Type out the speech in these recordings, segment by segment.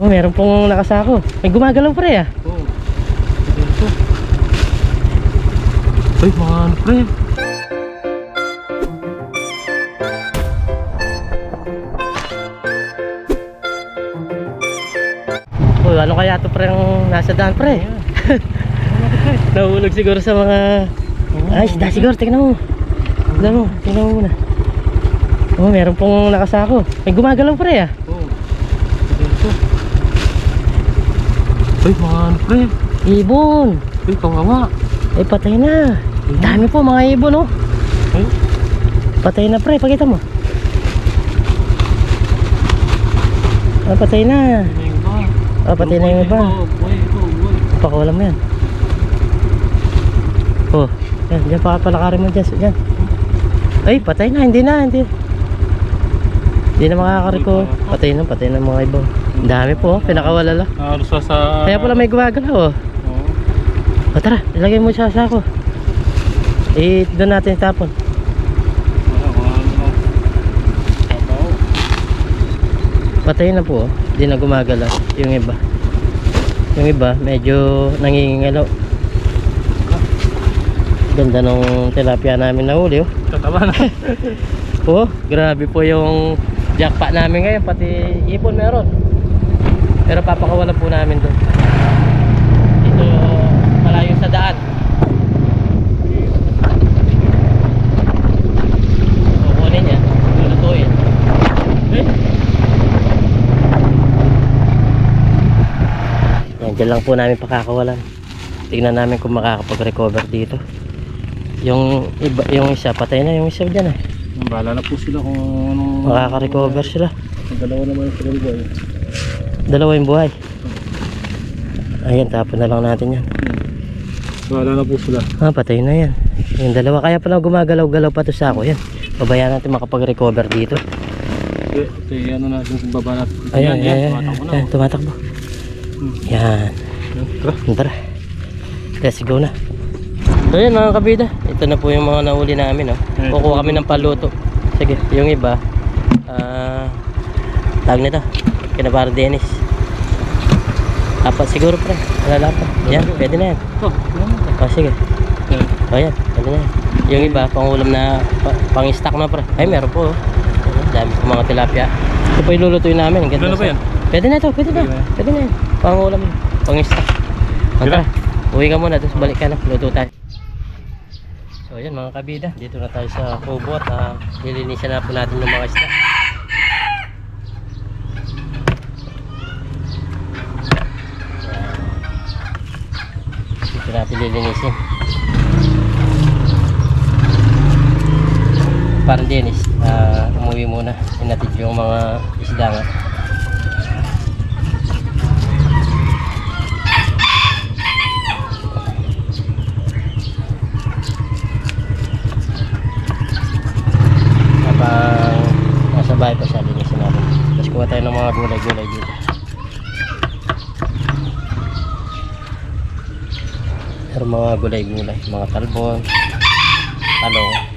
Oh, meron pong nakasako. May gumagalaw pre ah. Oo. Dito. Ay, mga ano pre. Oh, ano kaya to pre ang nasa daan pre? Nahulog siguro sa mga... Ay, isda siguro. Tingnan mo. Tingnan mo. Tingnan mo muna. Oh, meron pong nakasako. May gumagalaw pre ah. Oo. Dito. Ay, mga ano pre. Ibon. Ay, kawawa. Ay, patay na. Dami po mga ibon oh. Ay, Patay na pre. Pakita mo. Ah, patay na. Ah, patay na yung iba. Pakulam mo yan. Oh, yan, dyan pa palakarin mo dyan. Dyan. Ay, patay na, hindi na, hindi. Hindi na makakariko. Patay na, patay na mga ibang. Dami po, oh, pinakawala lang. Halos sa sa... Kaya pala may gumagalaw, oh. Oo. O tara, ilagay mo sa sako. Eh, doon natin tapon. Wala, mga ano na. Patay na po, oh. Hindi na gumagalaw. Yung iba. Yung iba, medyo nangingingalaw. Ganda nung tilapia namin nahuli, oh. Tataba na. Oh, grabe po yung jackpot namin ngayon, pati ipon meron. Pero papakawalan po namin doon. Dito malayo sa daan. Kukunin niya, lulutuin. Eh. Yan, dyan lang po namin pakakawalan. Tignan namin kung makakapag-recover dito. Yung iba, yung isa patay na yung isa diyan eh. Bahala na po sila kung anong... Makaka-recover sila. Dalawa naman yung sila boy. Dalawa yung buhay. Ayan, tapon na lang natin yan. Bahala na po sila. Ah, patay na yan. Yung dalawa, kaya pala gumagalaw-galaw pa to sa ako. Yan. Babayaan natin makapag-recover dito. Ito, ito yung ano natin kung baba natin. Ayan, ayan, ayan. tumatakbo na, Ayan, oh. tumatakbo. Hmm. Yan. Tara. Tara. Let's go na. So yan mga kabida. Ito na po yung mga nahuli namin. Oh. Kukuha kami ng paluto. Sige, yung iba. Ah, tag nito. Kinabara Dennis. Apat siguro pre. Wala pa. Yan, pwede na yan. Oh, ayan. Oh, sige. Ayan. O yan, pwede na yan. Yung iba, pangulam na, pa, pang-stock na pre. Ay, meron po. oh. Ayan, Dami po mga tilapia. Ito po yung lulutuin namin. Ganda Ano ba yan? Pwede na ito, pwede na. Pwede na. Yan. Pangulam, pang-stock. O, Tira. tara. Uwi ka muna, tapos balik ka na. Luto tayo. So yan mga kabida, dito na tayo sa kubo at uh, lilinisan na po natin yung mga isda. Dito natin lilinisin. Parang Dennis, ah, umuwi muna. Inatid yung mga isda nga. Habang nasa bahay pa siya, linisin natin. Tapos kuha tayo ng mga gulay-gulay dito. Pero mga gulay-gulay, mga talbon, talong.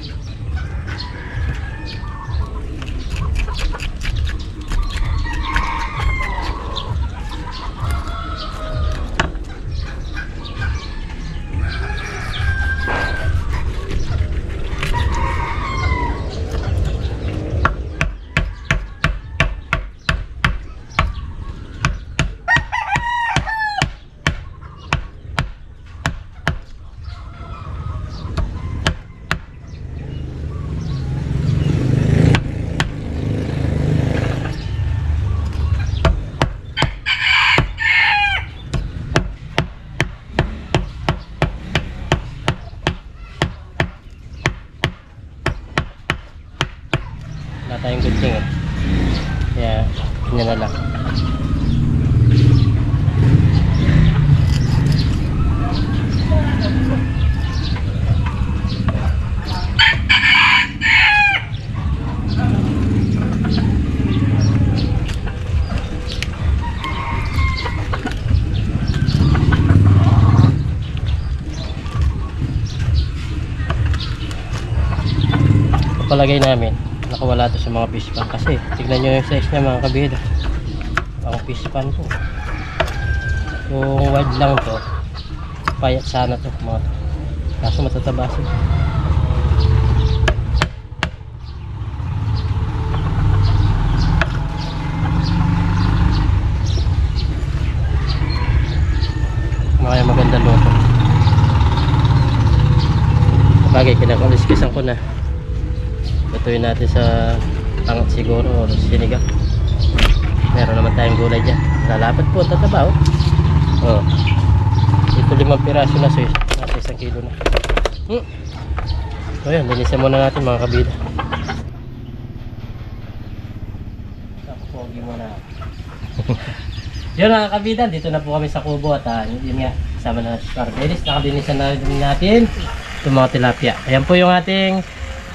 Tayong gunting eh. Kaya, yun na lang. Palagay namin nakawala to sa mga fish pan kasi tignan nyo yung size niya mga kabida Ang fish pan po. Kung wide lang to, payat sana to mga to. Kaso matataba sila. Mga maganda luto. Bagay, kinakaliskisan ko na. Lutuin natin sa pangat siguro o sinigang. Meron naman tayong gulay dyan. Lalapat po, tataba oh. Oh. Ito limang piraso na so nasa isang kilo na. Hmm. So yan, linisan muna natin mga kabida. Pogi muna. Yun mga kabida, dito na po kami sa kubo at ah, yun nga, kasama na si Cardelis. Nakadinisan na natin itong mga tilapia. Ayan po yung ating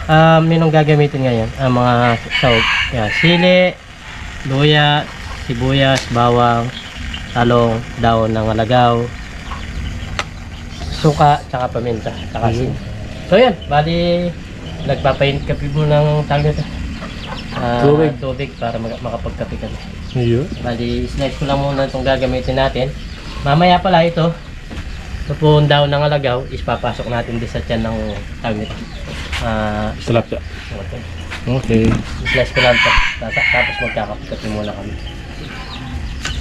um, minong gagamitin ngayon. Ang mga sahog. Yan, sili, luya, sibuyas, bawang, talong, daon ng alagaw, suka, tsaka paminta, tsaka asin. So yan, bali nagpapainit kape mo ng tawag nito. Ah, Tubig. tubig para mag- makapagkape ka na. Yun. Bali, slice ko lang muna itong gagamitin natin. Mamaya pala ito, ito po ang daon ng alagaw, is papasok natin din sa tiyan ng tawag nito. Ah, Tilapia. okay. Okay. Slice ko lang. Tapos, magkakape muna kami.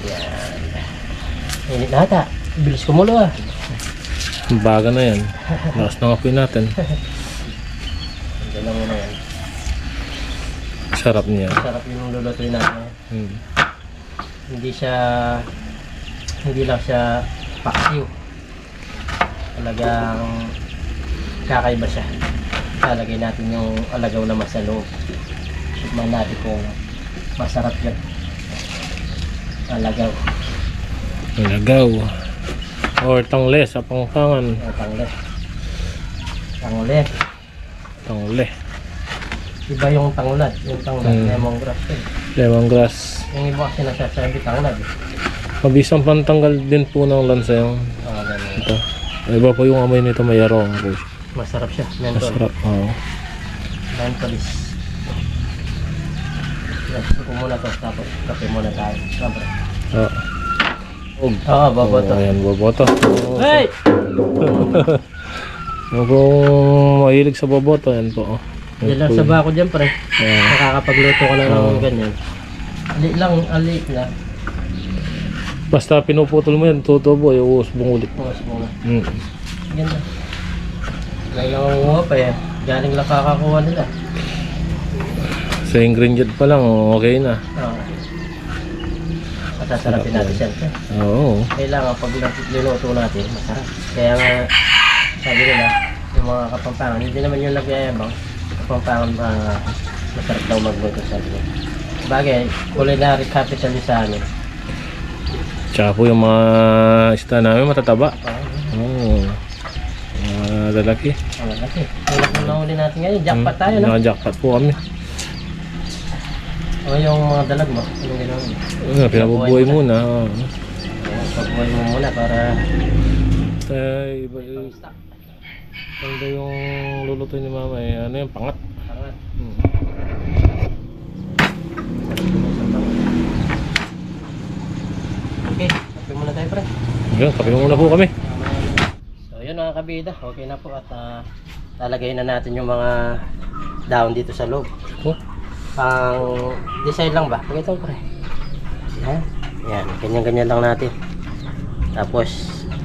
Yan. Init na ata. Bilis kumulo ah. Baga na yan. Lakas ng apoy natin. Hindi lang muna yan. Sarap niya. Sarap yung lulutuin natin. Hmm. Hindi siya, hindi lang siya paksiw. Talagang kakaiba siya. Lalagay natin yung alagaw na sa loob. Tikman natin kung masarap yun. Alagaw. Nagaw. Or tangle sa pangkangan. O tangle. Tangle. Tangle. Iba yung tanglad. Yung tanglad. Hmm. Lemongrass yun. Lemongrass. Yung iba kasi nasasabi tanglad. eh. Mabisang pantanggal din po ng lansa yung Ah, ito. Iba po yung amoy nito mayroong po. Masarap siya. Mentol. Masarap. Oo. Mentolis. Yes, ko muna to. Tapos kape muna tayo. Siyempre. Oo. Oh. Oo, boboto. ayan, boboto. Hey! Yung kung mahilig sa boboto, yan po. Oh. Yan lang sa bako dyan, pre. Ayan. Nakakapagluto ka lang ng Oo. ganyan. Ali lang, ali na. Basta pinuputol mo yan, tutubo, iuus bungulit. Pumas muna. Mm. Ganda. Ngayon lang ang umuha pa eh. Galing lang kakakuha nila. Sa ingredient pa lang, okay na. Oo. Masasarapin natin siyempre. Oo. Kailangan pag niluto natin, masarap. Kaya nga, sabi nila, yung mga kapampangan, hindi naman yung nagyayabang. Kapampangan, uh, masarap daw magluto sabi nila. Bagay, culinary capital sa amin. Tsaka po yung mga isda namin matataba. Oo. Mga lalaki. ang laki. Yung kung nahuli natin ngayon, jackpot tayo, no? Naka-jackpot po kami. O yung mga dalag mo, anong ginawa mo? Uh, pinabubuhay muna. Ayan, Pagbuhay mo muna para Ay, iba, iba, iba yung luluto ni mama eh. Ano yung pangat? pangat. Hmm. Okay, kape muna tayo, pre. Yun, kape muna po kami. Mga kabida, okay na po at ah, lalagay na natin yung mga down dito sa loob. Oh, Pang design lang ba? Pakita ko pre. Yan. Yan, ganyan-ganyan lang natin. Tapos,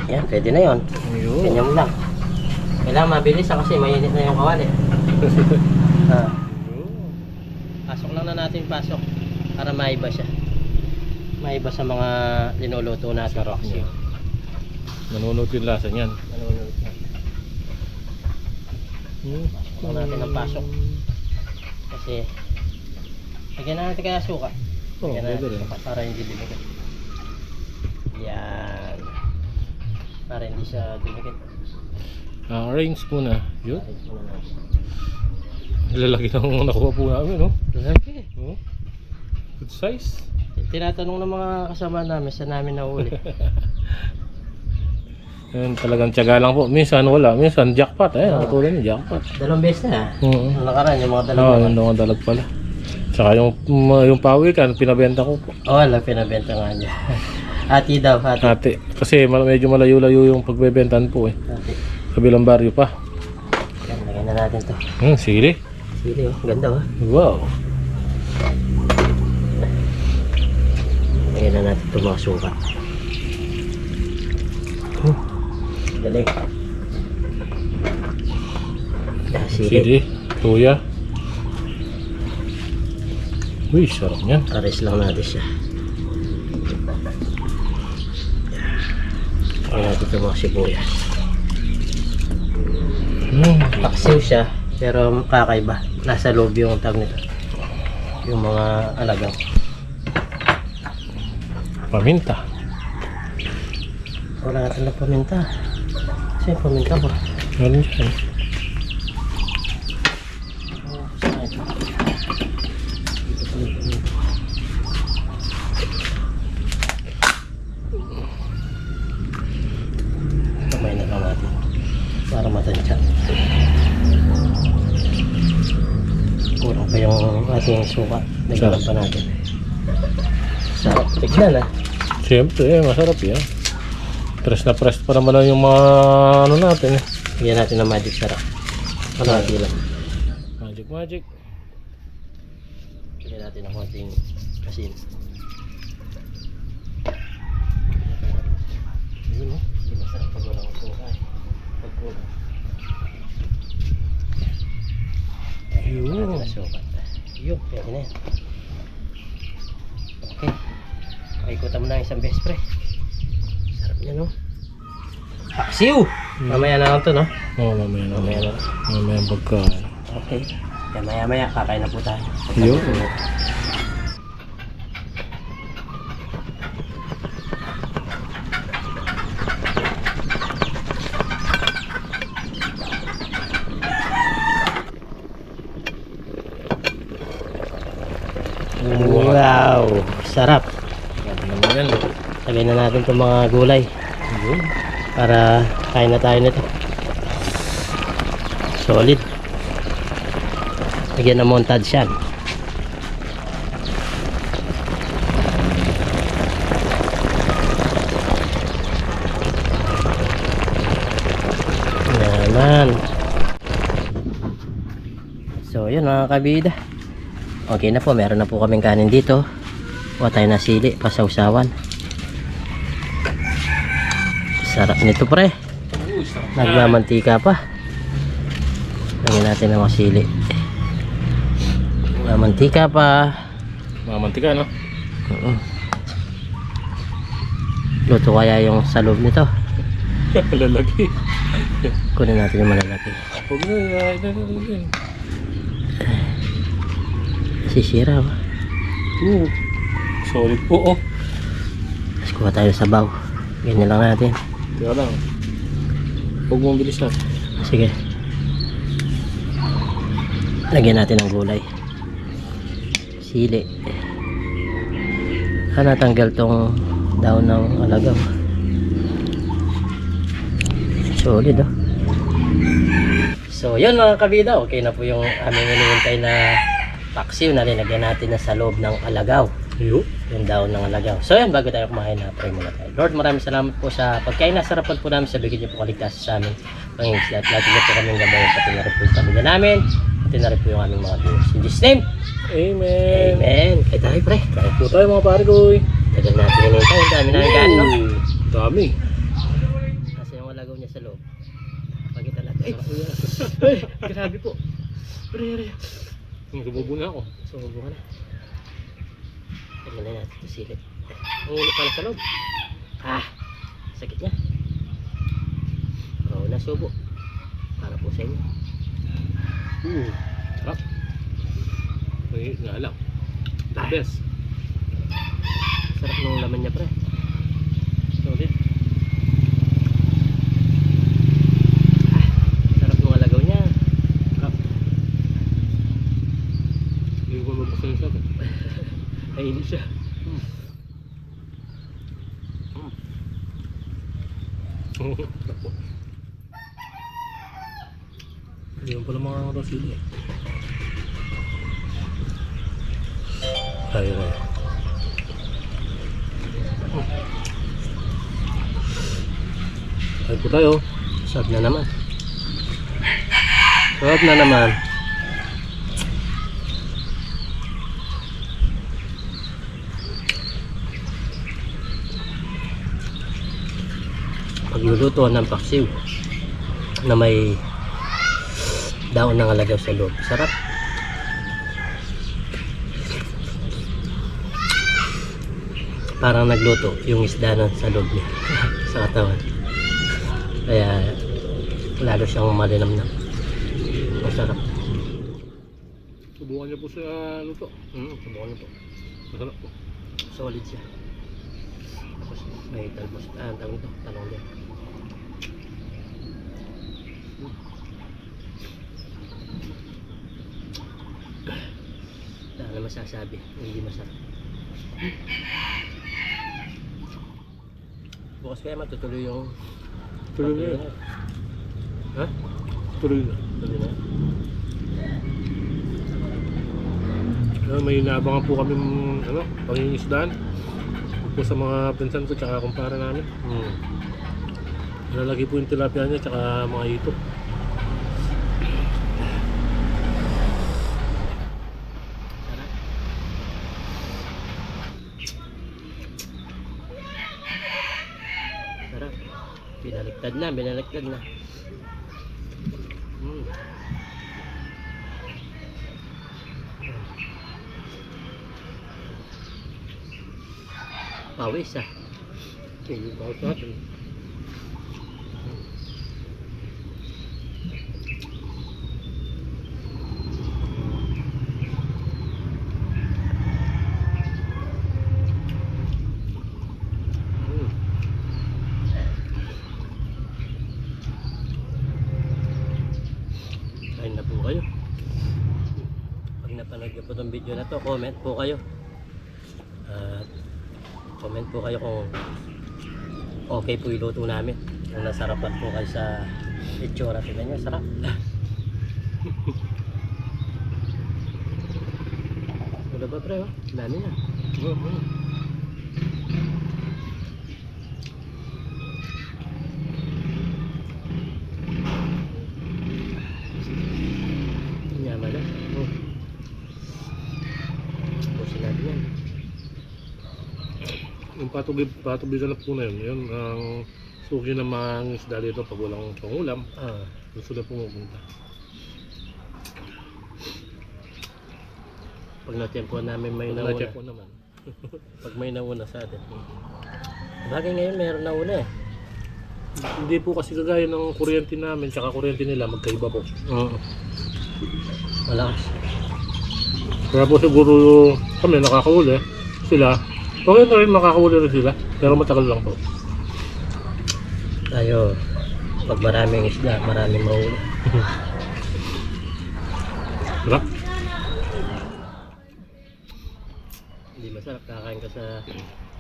yan, pwede na yon. Ganyan lang. Kailangan mabilis ah, kasi mainit na yung kawali. ah. Pasok lang na natin pasok para maiba siya. Maiba sa mga linuluto natin. Sarap niya. Nanunod yung lasa niyan. Nanunod na. Hmm. Lang natin ang pasok. Kasi, lagyan na natin kaya suka. Oh, Lagyan na natin suka para hindi dumikit. Yan. Para hindi siya dumikit. Ah, arrange muna. Yun. Arrange muna natin. Lalaki ng nakuha po namin, no? Lalaki. Oh. Good size. Tinatanong ng mga kasama namin sa namin nahuli. Yan, talagang tiyaga lang po. Minsan wala. Minsan jackpot. Eh, Oo. nakatulad ni jackpot. Dalawang beses na. Oo. Ang nakaraan, yung mga Oo, dalawang oh, yung mga dalag pala. Tsaka yung, yung pawikan, pinabenta ko po. Oo, oh, pinabenta nga niya. Ati daw, ati. Ate, kasi medyo malayo-layo yung pagbebentan po eh. Ati. Kabilang baryo pa. Yan, lagyan na natin to. Hmm, sige. Sili, oh. Ganda, oh. Wow. Lagyan na natin itong mga suka. Oh, galing. Ah, sili. Tuya. Uy, sarap niyan. Pares lang natin siya. Lagyan natin itong mga sibuyas. Hmm. Paksiw siya, pero kakaiba. Nasa loob yung tag nito. Yung mga alagaw. Paminta. Wala natin ng paminta. Yung paminta ko. Meron paminta. Kamay na lang natin. Para matansya. Kurang pa yung ating suka. Nagkaroon pa natin. Sarap. Tignan ah. Siyempre, eh, masarap yan. Press na press pa naman yung mga ano natin eh. Bigyan natin ng magic sarap. Kalahati lang. Magic magic. Bigyan natin ng konting asin. Yun oh. Hindi masarap pag walang suka eh. Pag kulang. Yun. Yun, pwede na yan. Okay. Pakikutan mo na isang beses pre. Niya no. Paksiw! Mamaya na lang to no. Oo, oh, mamaya na. Mamaya na. Mamaya pagkain. Okay. Kaya maya maya kakain na po tayo. Yun. Wow! Sarap. Grabe naman yan. eh. Lagay na natin itong mga gulay para kain na tayo nito. Solid. Lagyan ng montage yan. Naman. So yun mga kabida. Okay na po, meron na po kaming kanin dito. Kuha tayo na sili, pasawsawan. Sarap nito pre. Nagmamantika pa. Lagyan natin ng mga sili. Nagmamantika pa. Mamantika, no? Oo. Luto kaya yung sa loob nito. Lalaki. Kunin natin yung malalaki. Huwag na. Sisira ba? Oo. Solid po, oh. Tapos kuha tayo sa baw. Ganyan lang natin. Teka lang. Huwag mong bilisan. Sige. Lagyan natin ng gulay. Sili. Ah, natanggal tong daon ng alagaw. Solid oh. So, yun mga kabida. Okay na po yung aming hinihintay na paksiw na natin na sa loob ng alagaw Yo. Yung daon ng alagaw. So yan, bago tayo kumain na, pray muna tayo. Lord, maraming salamat po sa pagkain na sarapan po namin sa bigyan niyo po kaligtas sa amin. Pangingisla at lagi niyo po kaming gabayan pati na rin po yung pamilya namin. Pati na rin po yung aming mga viewers. In Jesus name, Amen. Amen. Kaya tayo, pre. Kain po tayo mga pare ko. eh. Tagal natin hinihintay. Ang dami namin gaan, no? Dami. Kasi yung alagaw niya sa loob. Pagkita natin. Ay, ay, grabe po. Pre, pre. Sububo na ako. Sumubo ka na. Tingnan na natin ito silip. Ang ulo pala sa loob. Ah, sakit niya. Oo, nasubo. Para po sa inyo. Ooh. Sarap. May nga lang. The best. Sarap ng laman niya, pre. Solid. Ah, sarap ng alagaw niya. Sarap. Hindi ko mabuksan yung sarap. Hindi siya. Hindi mo pala mga rosili. Ayun na. Ay po tayo. Sarap na naman. Sarap na naman. Pagluluto ng paksiw na may daon ng alagaw sa loob. Sarap. Parang nagluto yung isda nun sa loob niya. sa katawan. Kaya lalo siyang malinamnam. Masarap. Subukan niyo po sa luto. Mm, subukan niyo po. Masarap po. Solid siya. Tapos may talbos. Ah, ang tawag ito. Talong din. Wala na masasabi. Hindi masarap. Bukas kaya matutuloy yung Tuloy na yun. Ha? Tuloy na. Tuloy na. Ano, may inaabangan po kami ano, pangingisdaan po sa mga pinsan ko tsaka kumpara namin. Hmm. Nalalagay po yung tilapia niya tsaka mga ito. Sarap. Sarap. Binaliktad na, binaliktad na. Mm. Pawis ah. Sige, bakit natin? Mm. Kain na po kayo. Pag napanood niyo po itong video na to, comment po kayo. At comment po kayo kung okay po yung namin. Kung nasarapan po kayo sa itsura. Tignan nyo, sarap. Wala ba pre? oh? Dami na. Mhm. Yaman na. Oh. Pusin natin yan. Yung patubig, patubigan na po na yun, yun ang suki ng mga isda dito pag walang pangulam, Ah. doon sila pumupunta. Pag natempuan namin may Pag nauna. ko naman. Pag may nauna sa atin. Bagay ngayon meron nauna eh. Hindi po kasi kagaya ng kuryente namin tsaka kuryente nila magkaiba po. Oo. Malakas. Kaya po siguro kami nakakahuli, sila, okay na rin makakahuli rin sila, pero matagal lang po. Tayo, pag maraming isda, maraming mahuli. Diba? Hindi masarap kakain ka sa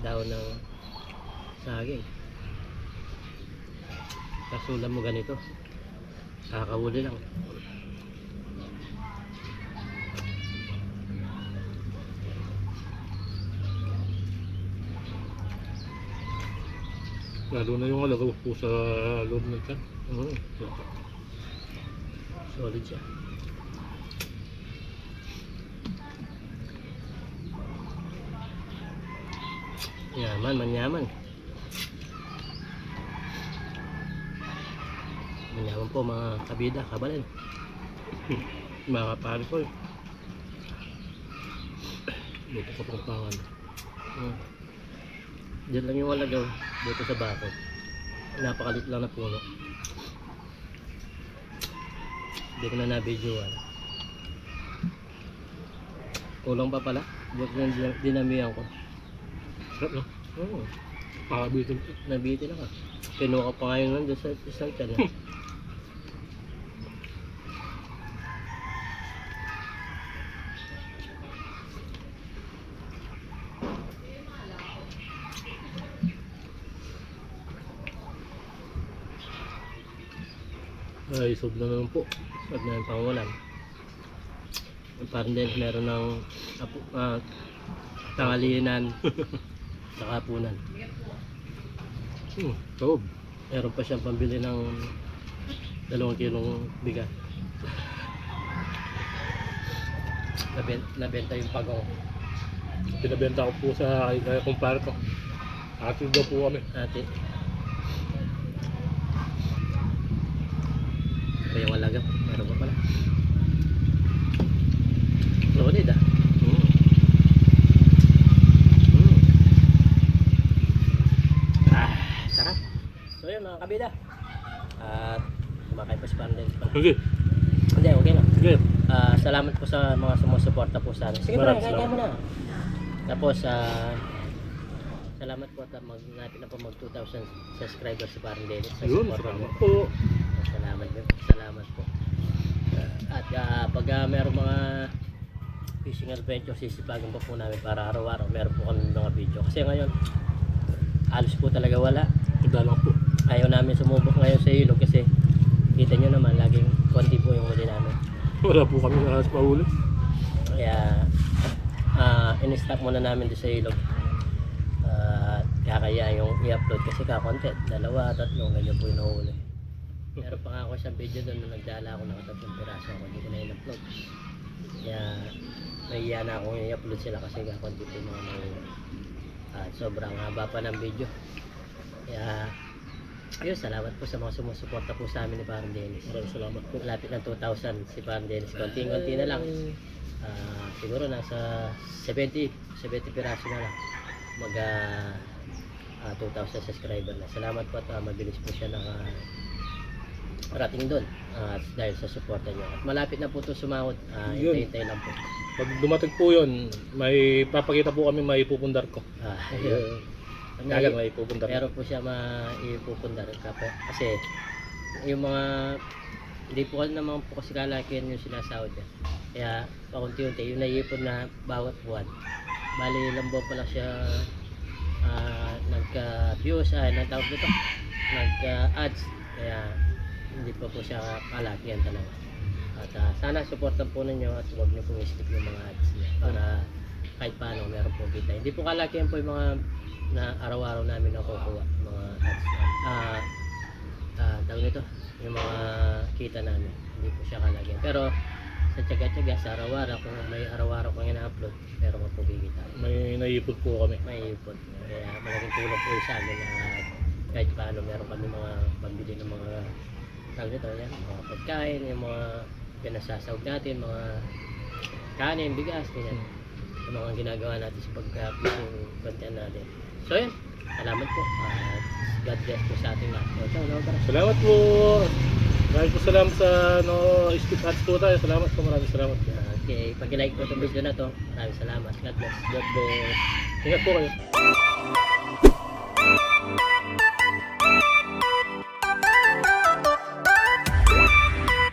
daon ng saging. Kasulam mo ganito. Kakahuli lang. Lalo na yung alagaw po sa loob ng tiyan. Mm. Solid siya. Yaman, manyaman. Manyaman po mga kabida, kabalin. mga kapari ko. eh. Dito sa pangpangan. Mm. Diyan lang yung walagaw dito sa bako. Napakalit lang na puno. Hindi ko na na-videoan. Kulang pa pala. Buti na din- dinamihan ko. Sarap no? Oo. Makabitin po. Nabitin ako. Kinuha ko pa ngayon nun sa isang tiyan. Ay, sob na naman po. Huwag na yung pangulam. Parang din meron ng apo, ah, tangalinan, saka hapunan. Hmm, loob. Meron pa siyang pambili ng dalawang kilong bigas. Nabenta, nabenta yung pagong Pinabenta ko po sa kay kumpare ko. Ate daw po kami. natin. Kaya wala ka. Meron pa pala. Loaded ah. Hmm. Mm. Ah, sarap. Kabida. At kumakain pa si Pandel pala. Sige, Hindi, okay na. sige. Ah, salamat po sa mga sumusuporta po sa amin. Sige pa, Maraming kaya salamat. mo na. Tapos, ah, salamat po at mag, natin na po mag 2,000 subscribers si Parang Dennis. Sa Yun, salamat niyo. po. Salamat din. Salamat po. At ah, pag ah, meron mga fishing adventure, sisipagin po po namin para araw-araw meron po kami mga video. Kasi ngayon, alos po talaga wala. Tanda lang po. Ayaw namin sumubok ngayon sa ilog kasi kita nyo naman, laging konti po yung huli namin. Wala po kami na sa mahuli. Kaya, ah in-stop muna namin doon sa ilog. At kakaya yung i-upload kasi kakonti. Dalawa, tatlo, ganyan po yung nahuli. Meron pa nga ako isang video doon na nagdala ako ng tatlong piraso ako. Hindi ko na in-upload. Kaya, nahiya na ako i-upload sila kasi kakonti po yung mga nahuli. At sobrang haba pa ng video. Kaya, ayun, salamat po sa mga sumusuporta po sa amin ni Parang Dennis. Maraming salamat po. Malapit ng 2,000 si Parang Dennis. Konting-konti na lang. Ah, siguro nasa 70 70 piraso na lang mag ah, ah, 2,000 subscriber na salamat po at ah, mabilis po siya naka rating doon at dahil sa suporta nyo at malapit na po ito sumahod uh, Yun. hintay lang po Pag dumating po yun, may papakita po kami may ipupundar ko. Ah, Ayun. May- may ipupundar. meron po siya maipupundar kapa- kasi yung mga hindi po naman po kasi kalakihan yung sinasahod niya. Kaya pakunti-unti yung naiipon na bawat buwan. Bali ilang buwan pa lang siya ah, nagka-views ay nagtawag dito nagka-ads. Kaya hindi pa po siya kalakihan talaga. At ah, sana supportan po ninyo at huwag niyo pong skip yung mga ads niya para kahit paano meron po kita. Hindi po kalakihan po yung mga na araw-araw namin nakukuha mga ah ah tawag nito yung mga kita namin. Hindi po siya kalagyan. Pero sa tsaga-tsaga sa araw-araw kung may araw-araw kang ina-upload pero mapugigita May naipon po kami. may ipot. Kaya malaking tulong po sa amin na kahit paano meron kami mga pambili ng mga tawag nito yan mga pagkain yung mga pinasasawag natin mga kanin, bigas ganyan. Yung mga ginagawa natin sa pagka-fishing content natin so yun salamat po at God bless po sa ating lahat so, no. Salamat po. Maraming po salamat sa no, skip ads po tayo. Salamat po. Maraming salamat. okay pag-like po itong video na to maraming salamat God bless God bless. Ingat po kayo.